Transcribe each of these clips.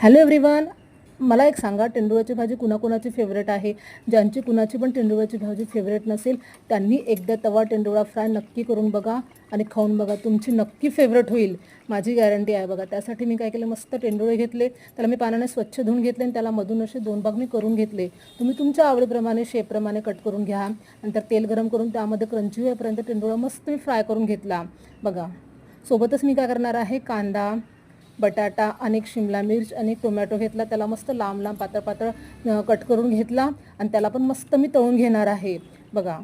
Hello everyone मला एक सांगा टेंडुळाची भाजी कुणाकुणाची फेवरेट आहे? ज्यांची कुणाची पण टेंडुळाची भाजी फेवरेट नसेल त्यांनी एकदा तवा टेंडुळा फ्राय नक्की करून बघा आणि खाऊन बघा तुमची नक्की फेवरेट होईल. माझी गॅरंटी आहे बघा. त्यासाठी मी काय केलं मस्त टेंडुळे घेतले त्याला मी पाण्याने स्वच्छ धुवून घेतले आणि त्याला मधून असे दोन भाग मी करून घेतले. तुम्ही तुमच्या आवडीप्रमाणे शेपप्रमाणे कट करून घ्या. नंतर तेल गरम करून त्यामध्ये क्रंची होईपर्यंत टेंडुळा मस्त मी फ्राय करून घेतला. बघा. सोबतच मी काय करणार आहे? कांदा बटाटा अनेक शिमला मिर्च आणि टोमॅटो घेतला. त्याला मस्त लांब लांब पातळ पातळ कट करून घेतला. आणि त्याला पण मस्त मी तळून घेणार आहे. बघा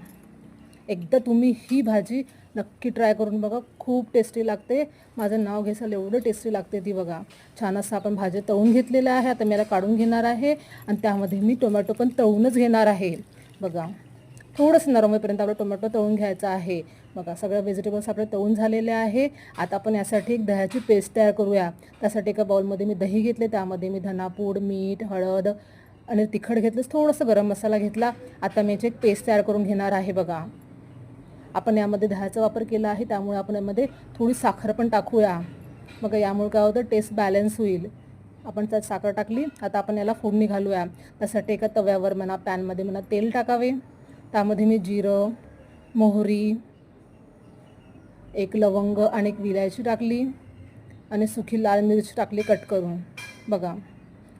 एकदा तुम्ही ही भाजी नक्की ट्राय करून बघा. खूप टेस्टी लागते. माझं नाव घेसाल एवढं टेस्टी लागते ती बघा. छान असं आपण भाजी तळून घेतलेलं आहे आता मी याला काढून घेणार आहे. आणि त्यामध्ये मी टोमॅटो पण तळूनच घेणार आहे. बघा. थोडंसं नरम होईपर्यंत आपलं टोमॅटो तळून घ्यायचा आहे. बघा सगळं व्हेजिटेबल्स आपले तळून झालेले आहे. आता आपण यासाठी एक दह्याची पेस्ट तयार करूया. त्यासाठी एका बाउलमध्ये मी दही घेतले. त्यामध्ये मी धनापूड मीठ हळद आणि तिखट घेतलं. थोडंसं गरम मसाला घेतला. आता मी याची एक पेस्ट तयार करून घेणार आहे बघा. आपण यामध्ये दह्याचा वापर केला आहे. त्यामुळे आपण यामध्ये थोडी साखर पण टाकूया. मग यामुळे काय होतं? टेस्ट बॅलन्स होईल. आपण त्यात साखर टाकली. आता आपण याला फोडणी घालूया. त्यासाठी एका तव्यावर म्हणा पॅनमध्ये म्हणा तेल टाकावे. त्यामध्ये मी जिरं मोहरी एक लवंग आणि एक विलायची टाकली आणि सुखी लाल मिरची टाकली कट करून. बघा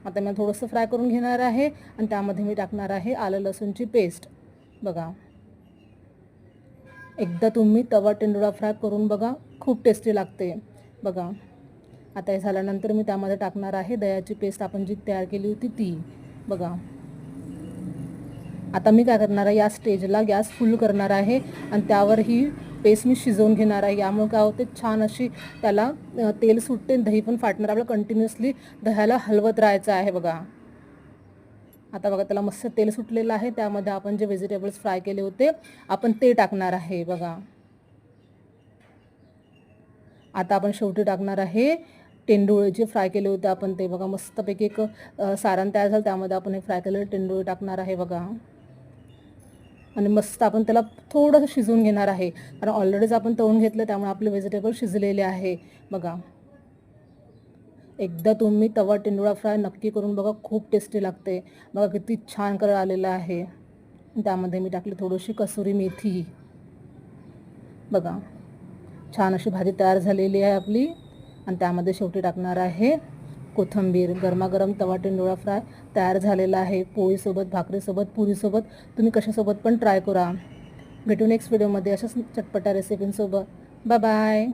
आता मी थोडंसं फ्राय करून घेणार आहे आणि त्यामध्ये मी टाकणार आहे आलं लसूणची पेस्ट. बघा एकदा तुम्ही तवा टेंडुळा फ्राय करून बघा खूप टेस्टी लागते. बघा आता हे झाल्यानंतर मी त्यामध्ये टाकणार आहे दह्याची पेस्ट आपण जी तयार केली होती ती. बघा आता मी काय करणार आहे या स्टेजला गॅस फुल करणार आहे आणि त्यावर ही पेस्ट मी शिजवून घेणार आहे. यामुळे काय होते छान अशी त्याला तेल सुटते दही पण फाटणार आपलं कंटिन्युअसली दह्याला हलवत राहायचं आहे बघा. आता बघा त्याला मस्त तेल सुटलेलं आहे. त्यामध्ये आपण जे व्हेजिटेबल्स फ्राय केले होते आपण ते टाकणार आहे बघा. आता आपण शेवटी टाकणार आहे टेंडुळे. जे फ्राय केले होते आपण ते बघा मस्तपैकी एक सारण तयार झालं. त्यामध्ये आपण हे फ्राय केलेलं टेंडुळे टाकणार आहे बघा. आणि मस्त आपण त्याला थोडंसं शिजवून घेणार आहे. कारण ऑलरेडीच आपण तळून घेतलं त्यामुळे आपले व्हेजिटेबल शिजलेले आहे. बघा. एकदा तुम्ही तवा टेंडुळा फ्राय नक्की करून बघा खूप टेस्टी लागते. बघा किती छान कलर आलेला आहे. त्यामध्ये मी टाकली थोडीशी कसुरी मेथी. बघा. छान अशी भाजी तयार झालेली आहे आपली. आणि त्यामध्ये शेवटी टाकणार आहे कोथंबीर गरमागरम तवा टेंडोळा फ्राय तयार झालेला आहे. पोळीसोबत भाकरीसोबत पुरीसोबत तुम्ही कशासोबत पण ट्राय करा. भेटू नेक्स्ट व्हिडिओमध्ये अशाच चटपट्या रेसिपींसोबत बाय बाय